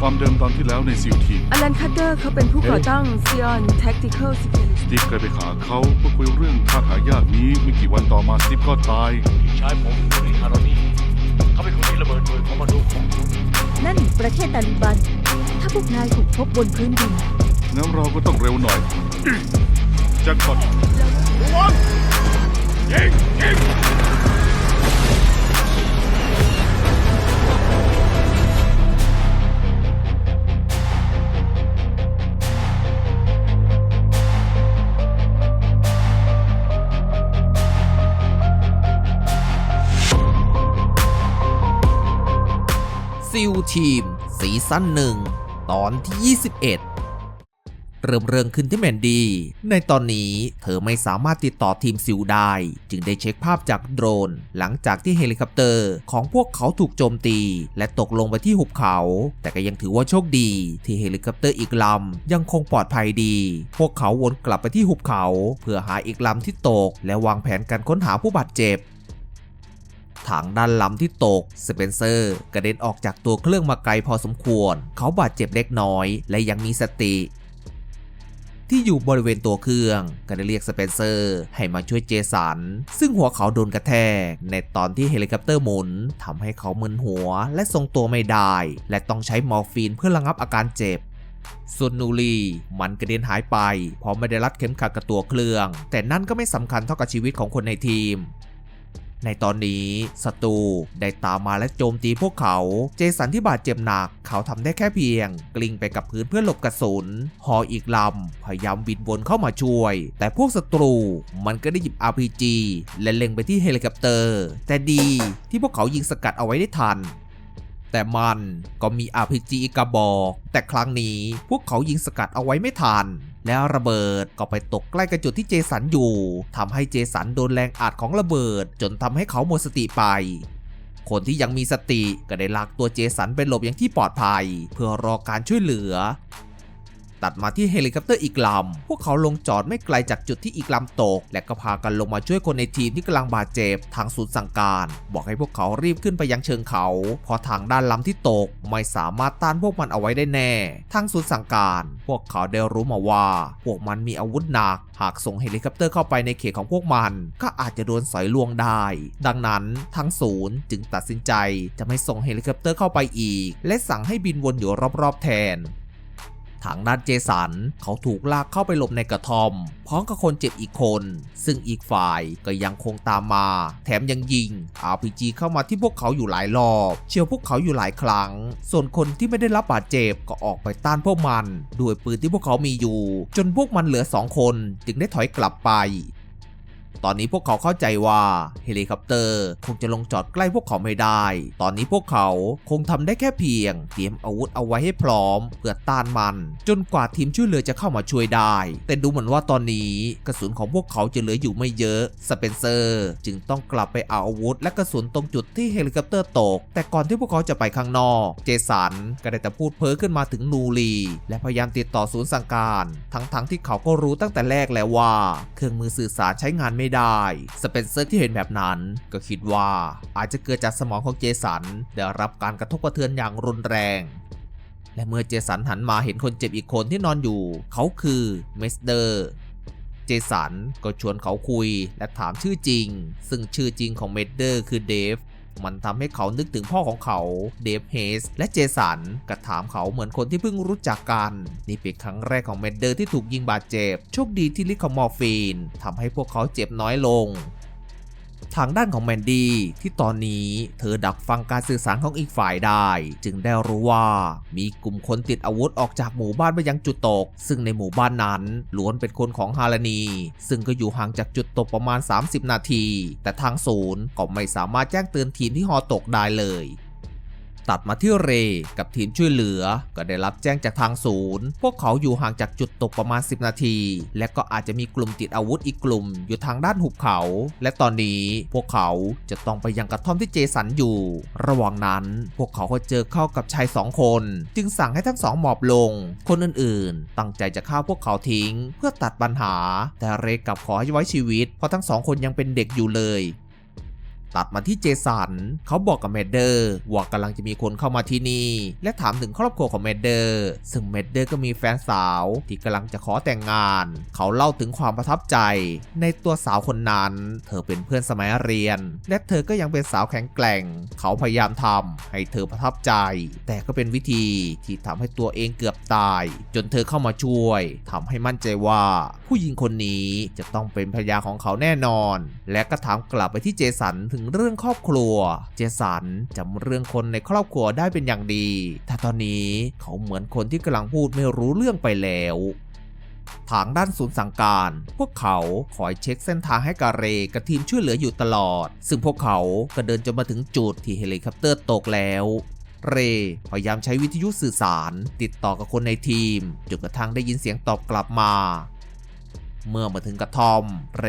ความเดิมตอนที่แล้วในซิลทีม อลันคัตเตอร์เขาเป็นผู้ก่อตั้ง Sion Tactical Security สตีฟเคยไปหาเขาเพื่อคุยเรื่องท่าหายากนี้ไม่กี่วันต่อมาสตีฟก็ตาย พี่ชายผมอยู่ในฮารอนี่เขาเป็นคนที่ระเบิดปืนของมนุษย์ของคุณนั่นประเทศตาลิบัน ถ้าพวกนายถูกพบบนพื้นดิน งั้นเราก็ต้องเร็วหน่อยอื้อแจ็คพอตระวังยิงยิง ซิลทีมซีซั่นหนึ่งตอนที่ 21 เริ่มเรื่องขึ้นที่แมนดี ในตอนนี้เธอไม่สามารถติดต่อทีมซิลได้ จึงได้เช็คภาพจากโดรน หลังจากที่เฮลิคอปเตอร์ของพวกเขาถูกโจมตี และตกลงไปที่หุบเขา แต่ก็ยังถือว่าโชคดี ที่เฮลิคอปเตอร์อีกลำยังคงปลอดภัยดี พวกเขาวนกลับไปที่หุบเขา เพื่อหาอีกลำที่ตก และวางแผนการค้นหาผู้บาดเจ็บ ทางด้านลำที่ตก สเปนเซอร์กระเด็นออกจากตัวเครื่องมาไกลพอสมควร เขาบาดเจ็บเล็กน้อย และยังมีสติ ที่อยู่บริเวณตัวเครื่องก็ได้เรียกสเปนเซอร์ให้มาช่วยเจสัน ซึ่งหัวเขาโดนกระแทก ในตอนที่เฮลิคอปเตอร์หมุนทำให้เขามึนหัวและทรงตัวไม่ได้ และต้องใช้มอร์ฟีนเพื่อระงับอาการเจ็บส่วนนูรีมันกระเด็นหายไปเพราะไม่ได้รัดเข็มขัดกับตัวเครื่อง แต่นั่นก็ไม่สำคัญเท่ากับชีวิตของคนในทีม ในตอนนี้ศัตรูได้ตามมาและโจมตีพวกเขา เจสันที่บาดเจ็บหนัก เขาทำได้แค่เพียง กลิ้งไปกับพื้นเพื่อหลบกระสุนฮออีกลำพยายามบินวนเข้ามาช่วย แต่พวกศัตรูมันก็ได้หยิบ RPG และเล็งไปที่เฮลิคอปเตอร์ แต่ดีที่พวกเขายิงสกัดเอาไว้ได้ทันแต่มันก็มี RPG อีกกระบอก แต่ครั้งนี้พวกเขายิงสกัดเอาไว้ไม่ทัน แล้วระเบิดก็ไปตกใกล้กับจุดที่เจสันอยู่ทำให้เจสันโดนแรงอัดของระเบิด จนทำให้เขาหมดสติไป คนที่ยังมีสติก็ได้ลากตัวเจสันไปหลบอย่างที่ปลอดภัย เพื่อรอการช่วยเหลือ ตัดมาที่เฮลิคอปเตอร์อีกลำ พวกเขาลงจอดไม่ไกลจากจุดที่อีกลำตก และก็พากันลงมาช่วยคนในทีมที่กำลังบาดเจ็บ ทางศูนย์สั่งการ บอกให้พวกเขารีบขึ้นไปยังเชิงเขา เพราะทางด้านลำที่ตกไม่สามารถต้านพวกมันเอาไว้ได้แน่ ทางศูนย์สั่งการ พวกเขาได้รู้มาว่า พวกมันมีอาวุธหนัก หากส่งเฮลิคอปเตอร์เข้าไปในเขตของพวกมัน ก็อาจจะโดนสอยลวงได้ ดังนั้นทั้งศูนย์จึงตัดสินใจจะไม่ส่งเฮลิคอปเตอร์เข้าไปอีก และสั่งให้บินวนอยู่รอบๆแทน ทางด้านเจสันเขาถูกลากเข้าไปหลบในกระท่อม พร้อมกับคนเจ็บอีกคน ซึ่งอีกฝ่ายก็ยังคงตามมา แถมยังยิง RPG เข้ามาที่พวกเขาอยู่หลายรอบ เชียวพวกเขาอยู่หลายครั้ง ส่วนคนที่ไม่ได้รับบาดเจ็บก็ออกไปต้านพวกมัน ด้วยปืนที่พวกเขามีอยู่ จนพวกมันเหลือสองคน จึงได้ถอยกลับไป ตอนนี้พวกเขาเข้าใจว่าเฮลิคอปเตอร์คงจะลงจอดใกล้พวกเขาไม่ได้ ตอนนี้พวกเขาคงทำได้แค่เพียง เตรียมอาวุธเอาไว้ให้พร้อม เพื่อต้านมัน จนกว่าทีมช่วยเหลือจะเข้ามาช่วยได้ แต่ดูเหมือนว่าตอนนี้กระสุนของพวกเขาจะเหลืออยู่ไม่เยอะ สเปนเซอร์จึงต้องกลับไปเอาอาวุธ และกระสุนตรงจุดที่เฮลิคอปเตอร์ตก แต่ก่อนที่พวกเขาจะไปข้างนอก เจสันก็ได้แต่พูดเพ้อขึ้นมาถึงนูรี และพยายามติดต่อศูนย์สั่งการ ทั้งๆที่เขาก็รู้ตั้งแต่แรกแล้วว่า เครื่องมือสื่อสารใช้งานไม่ได้ สเปนเซอร์ที่เห็นแบบนั้น ก็คิดว่าอาจจะเกิดจากสมองของเจสันได้รับการกระทบกระเทือนอย่างรุนแรง และเมื่อเจสันหันมาเห็นคนเจ็บอีกคนที่นอนอยู่ เขาคือเมสเดอร์เจสันก็ชวนเขาคุยและถามชื่อจริง ซึ่งชื่อจริงของเมสเดอร์คือเดฟ มันทำให้เขานึกถึงพ่อของเขาเดฟเฮสและเจสันกระถามเขาเหมือนคนที่เพิ่งรู้จักกัน นี่เป็นครั้งแรกของเมดเดอร์ที่ถูกยิงบาดเจ็บ โชคดีที่ลิคอมอร์ฟีนทำให้พวกเขาเจ็บน้อยลง ทางด้านของแมนดี้ที่ตอนนี้เธอดักฟังการสื่อสารของอีกฝ่ายได้ จึงได้รู้ว่ามีกลุ่มคนติดอาวุธออกจากหมู่บ้านไปยังจุดตก ซึ่งในหมู่บ้านนั้นล้วนเป็นคนของฮารานีซึ่งก็อยู่ห่างจากจุดตกประมาณ 30 นาที แต่ทางศูนย์ก็ไม่สามารถแจ้งเตือนทีมที่ฮอตกได้เลย ตัดมาที่เรกับทีมช่วยเหลือ ก็ได้รับแจ้งจากทางศูนย์ พวกเขาอยู่ห่างจากจุดตกประมาณ 10 นาที และก็อาจจะมีกลุ่มติดอาวุธอีกกลุ่ม อยู่ทางด้านหุบเขา และตอนนี้พวกเขาจะต้องไปยังกระท่อมที่เจสันอยู่ ระหว่างนั้นพวกเขาก็เจอเข้ากับชายสองคน จึงสั่งให้ทั้งสองหมอบลง คนอื่นๆ ตั้งใจจะฆ่าพวกเขาทิ้ง เพื่อตัดปัญหา แต่เรกับขอให้ไว้ชีวิตเพราะทั้งสองคนยังเป็นเด็กอยู่เลย ตัดมาที่เจสันเขาบอกกับเมดเดอร์ว่ากำลังจะมีคนเข้ามาที่นี่ และถามถึงครอบครัวของเมดเดอร์ซึ่งเมดเดอร์ก็มีแฟนสาว ที่กำลังจะขอแต่งงาน เขาเล่าถึงความประทับใจ ในตัวสาวคนนั้น เธอเป็นเพื่อนสมัยเรียน และเธอก็ยังเป็นสาวแข็งแกร่ง เขาพยายามทำให้เธอประทับใจ แต่ก็เป็นวิธีที่ทำให้ตัวเองเกือบตาย จนเธอเข้ามาช่วยทำให้มั่นใจว่า ผู้หญิงคนนี้จะต้องเป็นภรรยาของเขาแน่นอน และก็ถามกลับไปที่เจสันถึงเรื่องครอบครัว เจสันจำเรื่องคนในครอบครัวได้เป็นอย่างดี แต่ตอนนี้เขาเหมือนคนที่กำลังพูดไม่รู้เรื่องไปแล้วทางด้านศูนย์สั่งการ พวกเขาคอยเช็คเส้นทางให้กาเรกับทีมช่วยเหลืออยู่ตลอด ซึ่งพวกเขาก็เดินจนมาถึงจุดที่เฮลิคอปเตอร์ตกแล้ว เรพยายามใช้วิทยุสื่อสาร ติดต่อกับคนในทีมจนกระทั่งได้ยินเสียงตอบกลับมา เมื่อมาถึงกระท่อม เร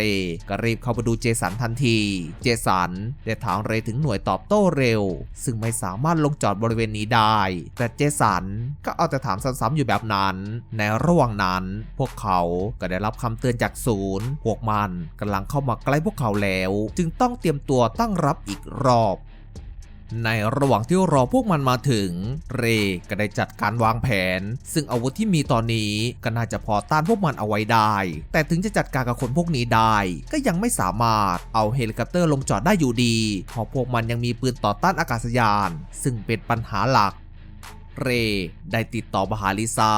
ก็รีบเข้าไปดูเจสันทันที เจสันได้ถามเรถึงหน่วยตอบโต้เร็ว ซึ่งไม่สามารถลงจอดบริเวณนี้ได้ แต่เจสันก็เอาแต่ถามซ้ำๆอยู่แบบนั้น ในระหว่างนั้น พวกเขาก็ได้รับคำเตือนจากศูนย์พวกมันกำลังเข้ามาใกล้พวกเขาแล้ว จึงต้องเตรียมตัวตั้งรับอีกรอบ ในระหว่างที่รอพวกมันมาถึง เรก็ได้จัดการวางแผน ซึ่งอาวุธที่มีตอนนี้ก็น่าจะพอต้านพวกมันเอาไว้ได้ แต่ถึงจะจัดการกับคนพวกนี้ได้ ก็ยังไม่สามารถเอาเฮลิคอปเตอร์ลงจอดได้อยู่ดีเพราะพวกมันยังมีปืนต่อต้านอากาศยาน ซึ่งเป็นปัญหาหลัก เรได้ติดต่อมาหาลิซา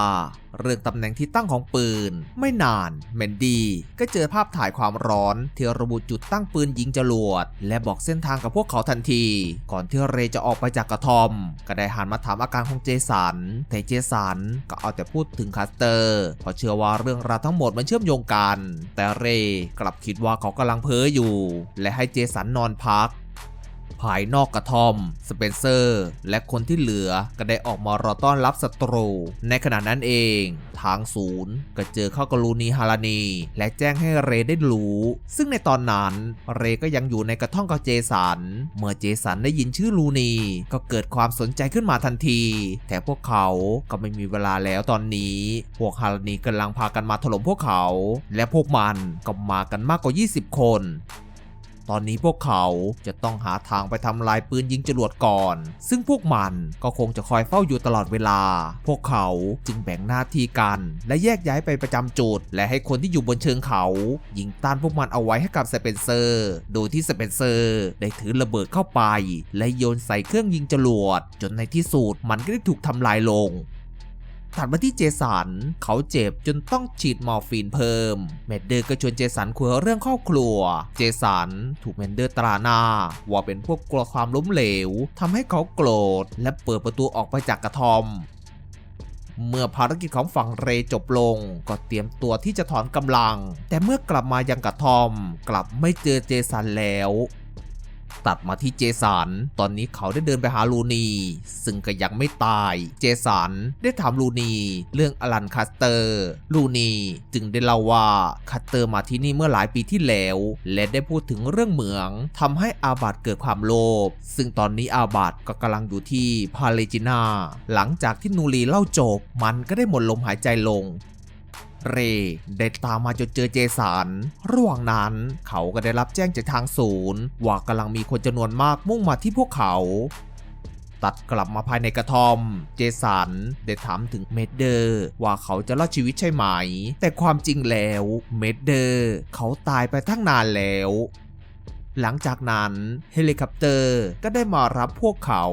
เรื่องตำแหน่งที่ตั้งของปืน ไม่นานแมนดี้ก็เจอภาพถ่ายความร้อนที่ระบุจุดตั้งปืนยิงจรวด และบอกเส้นทางกับพวกเขาทันที ก่อนที่เรจะออกไปจากกระท่อม ก็ได้หันมาถามอาการของเจสัน แต่เจสันก็เอาแต่พูดถึงคัสเตอร์เพราะเชื่อว่าเรื่องราวทั้งหมดมันเชื่อมโยงกัน แต่เรกลับคิดว่าเขากำลังเพ้ออยู่ และให้เจสันนอนพัก ภายนอกกระท่อม สเปนเซอร์ และคนที่เหลือก็ได้ออกมารอต้อนรับศัตรู ในขณะนั้นเอง ทางศูนย์ก็เจอเข้ากบลูนีฮารานี และแจ้งให้เรย์ได้รู้ ซึ่งในตอนนั้นเรย์ก็ยังอยู่ในกระท่อมกับเจสัน เมื่อเจสันได้ยินชื่อลูนีก็เกิดความสนใจขึ้นมาทันที แต่พวกเขาก็ไม่มีเวลาแล้วตอนนี้ พวกฮารานีกำลังพากันมาถล่มพวกเขา และพวกมันก็มากันมากกว่า 20 คน ตอนนี้พวกเขาจะต้องหาทางไปทำลายปืนยิงจรวดก่อน ซึ่งพวกมันก็คงจะคอยเฝ้าอยู่ตลอดเวลา พวกเขาจึงแบ่งหน้าที่กัน และแยกย้ายไปประจำจุด และให้คนที่อยู่บนเชิงเขา ยิงต้านพวกมันเอาไว้ให้กับสเปนเซอร์ โดยที่สเปนเซอร์ได้ถือระเบิดเข้าไป และโยนใส่เครื่องยิงจรวด จนในที่สุดมันก็ได้ถูกทำลายลง ถัดมาที่เจสันเขาเจ็บจนต้องฉีดมอร์ฟีนเพิ่มเมดเดอร์ก็ชวนเจสันคุยเรื่องครอบครัว เจสันถูกเมดเดอร์ตราหน้า ว่าเป็นพวกกลัวความล้มเหลวทำให้เขาโกรธ และเปิดประตูออกไปจากกระทอมเมื่อภารกิจของฝั่งเรจบลง ก็เตรียมตัวที่จะถอนกำลัง แต่เมื่อกลับมายังกระทอม กลับไม่เจอเจสันแล้ว ตัดมาที่เจสัน ตอนนี้เขาได้เดินไปหาลูนี ซึ่งก็ยังไม่ตาย เจสันได้ถามลูนี เรื่องอลันคัสเตอร์ ลูนีจึงได้เล่าว่าคัสเตอร์มาที่นี่เมื่อหลายปีที่แล้ว และได้พูดถึงเรื่องเหมืองทำให้อาบัตเกิดความโลภ ซึ่งตอนนี้อาบัตก็กำลังอยู่ที่พาเลจินา หลังจากที่นูรีเล่าจบ มันก็ได้หมดลมหายใจลง เรได้ตามมาจนเจอเจสันระหว่างนั้นเขาก็ได้รับแจ้งจากทางศูนย์ ว่ากำลังมีคนจำนวนมากมุ่งมาที่พวกเขาตัดกลับมาภายในกระท่อม เจสันได้ถามถึงเมดเดอร์ ว่าเขาจะรอดชีวิตใช่ไหม แต่ความจริงแล้วเมดเดอร์เขาตายไปทั้งนานแล้ว หลังจากนั้นเฮลิคอปเตอร์ก็ได้มารับพวกเขา